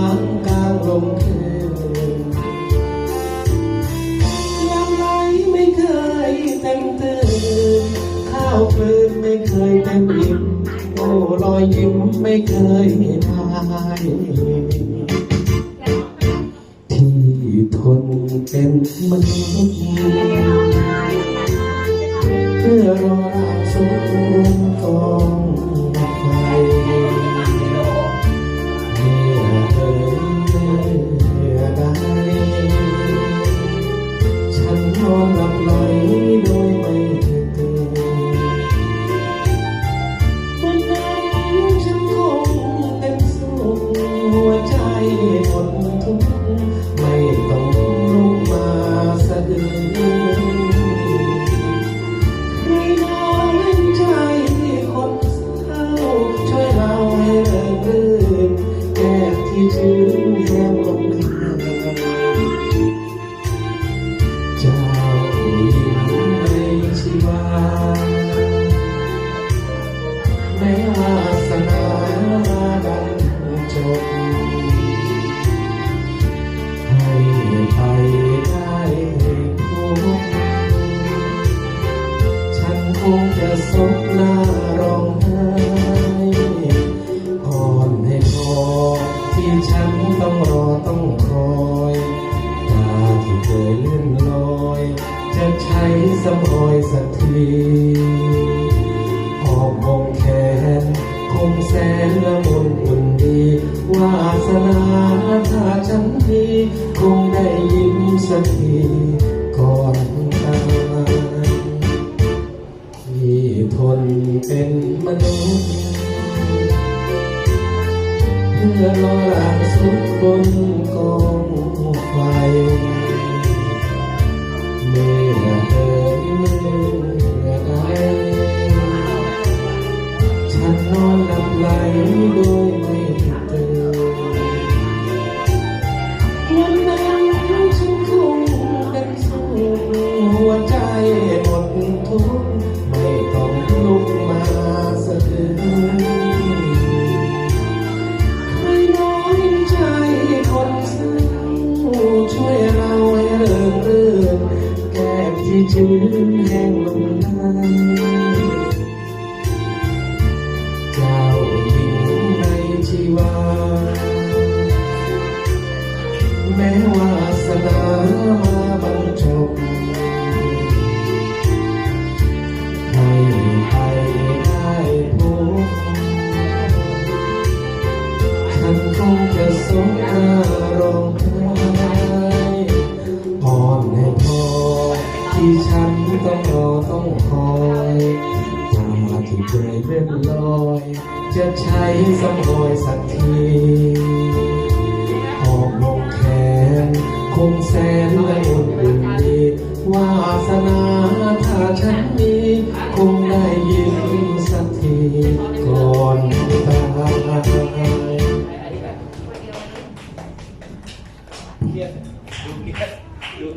างกลางลมคืนยามไหไม่เคยเต็มตื่ข้าวกลืนไม่เคยเต็มอิ่มโอ้อยยิมไม่เคยพายที่ทนเป็นมนุษย์ คลายเจ้าหญิงในชีวาแม้วาสนามาดันจบให้ไปได้พบฉันคงจะซบหน้าร้องไห้ ต้องรอต้องคอยตาที่เคยเลื่อนลอย จะใช้สมอยสักทีออกมองแขนคงแสนละมุนอุ่นดีวาสนาถ้าฉันดีคงได้ยิ้มสักทีก่อนตายที่ทนเป็นมนุษย์ เพื่อรอร่างสุขบนกองไฟเมื่อเธอ่ยเมื่อใดฉันนอนหลับไหลโดยไม่ตื่นวันนั้นฉันคงเป็นสุขหัวใจหมดทุก มที่ เคยเลื่อนลอยจะใช้สมอยสักทีหอมลงแขนคงแสนละมุนดีวาสนาถ้าฉันมีคงได้ยิน